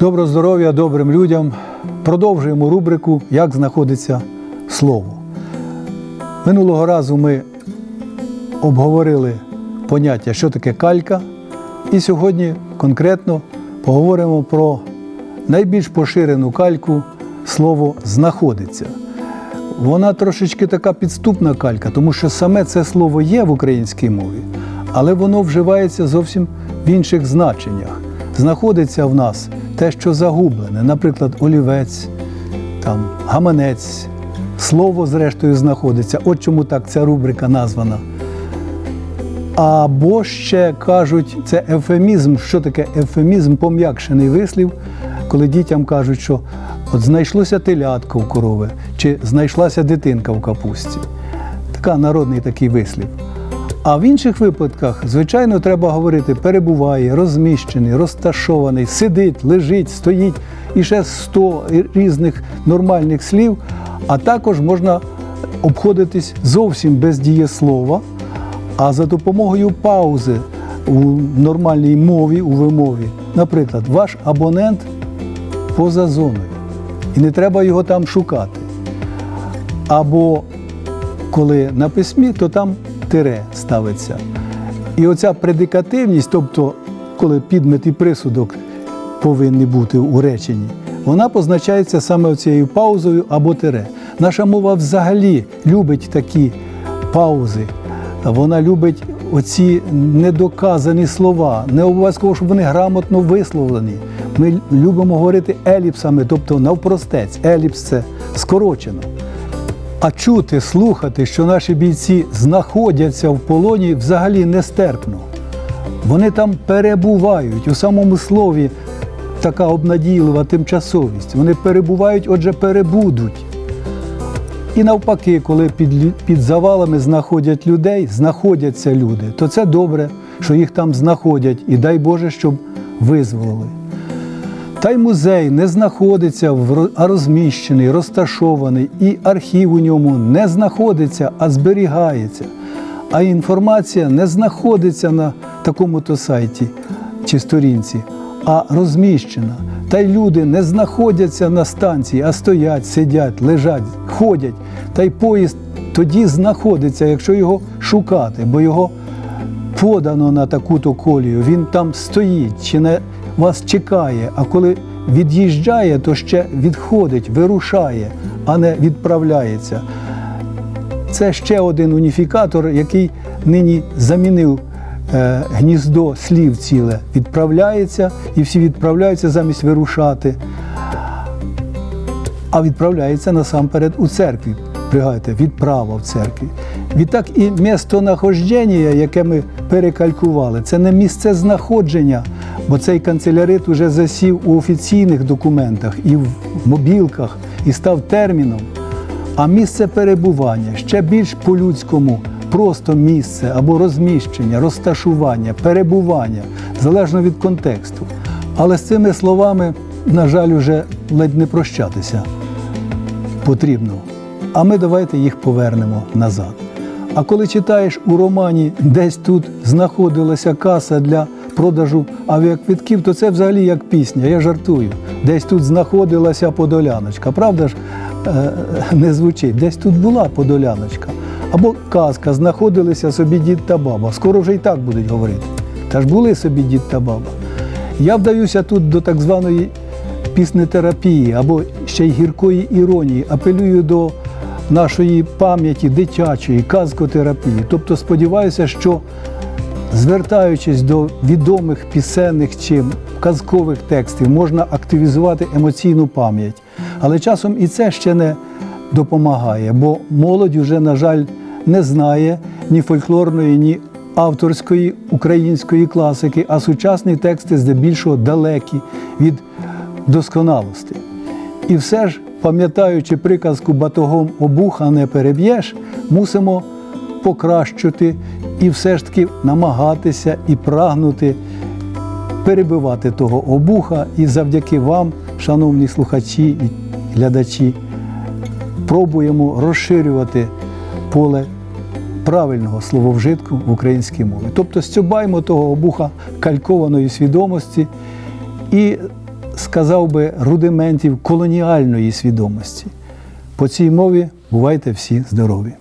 Доброго здоров'я добрим людям. Продовжуємо рубрику Як знаходиться слово. Минулого разу ми обговорили поняття, що таке калька, і сьогодні конкретно поговоримо про найбільш поширену кальку слово знаходиться. Вона трошечки така підступна калька, тому що саме це слово є в українській мові, але воно вживається зовсім в інших значеннях. Знаходиться в нас те, що загублене, наприклад, олівець, там, гаманець, слово, зрештою, знаходиться. От чому так ця рубрика названа. Або ще кажуть, це ефемізм. Що таке ефемізм? Пом'якшений вислів, коли дітям кажуть, що от знайшлося телятко в корови, чи знайшлася дитинка в капусті. Така народний такий вислів. А в інших випадках, звичайно, треба говорити перебуває, розміщений, розташований, сидить, лежить, стоїть і ще 100 різних нормальних слів. А також можна обходитись зовсім без дієслова, а за допомогою паузи у нормальній мові, у вимові. Наприклад, ваш абонент поза зоною. І не треба його там шукати. Або коли на письмі, то там тире ставиться. І оця предикативність, тобто, коли підмет і присудок повинні бути у реченні, вона позначається саме цією паузою або тире. Наша мова взагалі любить такі паузи. Вона любить оці недоказані слова, не обов'язково, щоб вони грамотно висловлені. Ми любимо говорити еліпсами, тобто навпростець. Еліпс це скорочено. А чути, слухати, що наші бійці знаходяться в полоні, взагалі нестерпно. Вони там перебувають у самому слові така обнадійлива тимчасовість. Вони перебувають, отже, перебудуть. І навпаки, коли під, під завалами знаходять людей, знаходяться люди, то це добре, що їх там знаходять, і дай Боже, щоб визволили. Та й музей не знаходиться, в розміщений, розташований, і архів у ньому не знаходиться, а зберігається. А інформація не знаходиться на такому-то сайті чи сторінці, а розміщена. Та й люди не знаходяться на станції, а стоять, сидять, лежать, ходять. Та й поїзд тоді знаходиться, якщо його шукати, бо його подано на таку-то колію, він там стоїть чи не вас чекає, а коли від'їжджає, то ще відходить, вирушає, а не відправляється. Це ще один уніфікатор, який нині замінив е, гніздо слів ціле. Відправляється, і всі відправляються замість вирушати. А відправляється насамперед у церкві. Пригадайте, відправа в церкві. Відтак і містонахождення, яке ми перекалькували, це не місце знаходження, бо цей канцелярит уже засів у офіційних документах і в мобілках, і став терміном. А місце перебування ще більш по-людському, просто місце або розміщення, розташування, перебування, залежно від контексту. Але з цими словами, на жаль, уже ледь не прощатися потрібно. А ми давайте їх повернемо назад. А коли читаєш у романі, десь тут знаходилася каса для продажу авіаквитків, то це взагалі як пісня, я жартую. Десь тут знаходилася подоляночка. Правда ж, е, не звучить, десь тут була подоляночка. Або казка, знаходилися собі дід та баба. Скоро вже і так будуть говорити. Та ж були собі дід та баба. Я вдаюся тут до так званої піснетерапії або ще й гіркої іронії, апелюю до нашої пам'яті дитячої, казкотерапії. Тобто сподіваюся, що звертаючись до відомих пісенних чи казкових текстів, можна активізувати емоційну пам'ять. Але часом і це ще не допомагає, бо молодь вже, на жаль, не знає ні фольклорної, ні авторської української класики, а сучасні тексти здебільшого далекі від досконалості. І все ж, пам'ятаючи приказку батогом обуха не переб'єш, мусимо покращити і все ж таки намагатися і прагнути перебивати того обуха. І завдяки вам, шановні слухачі і глядачі, пробуємо розширювати поле правильного слововжитку в українській мові. Тобто стюбаємо того обуха калькованої свідомості і сказав би, рудиментів колоніальної свідомості. По цій мові бувайте всі здорові!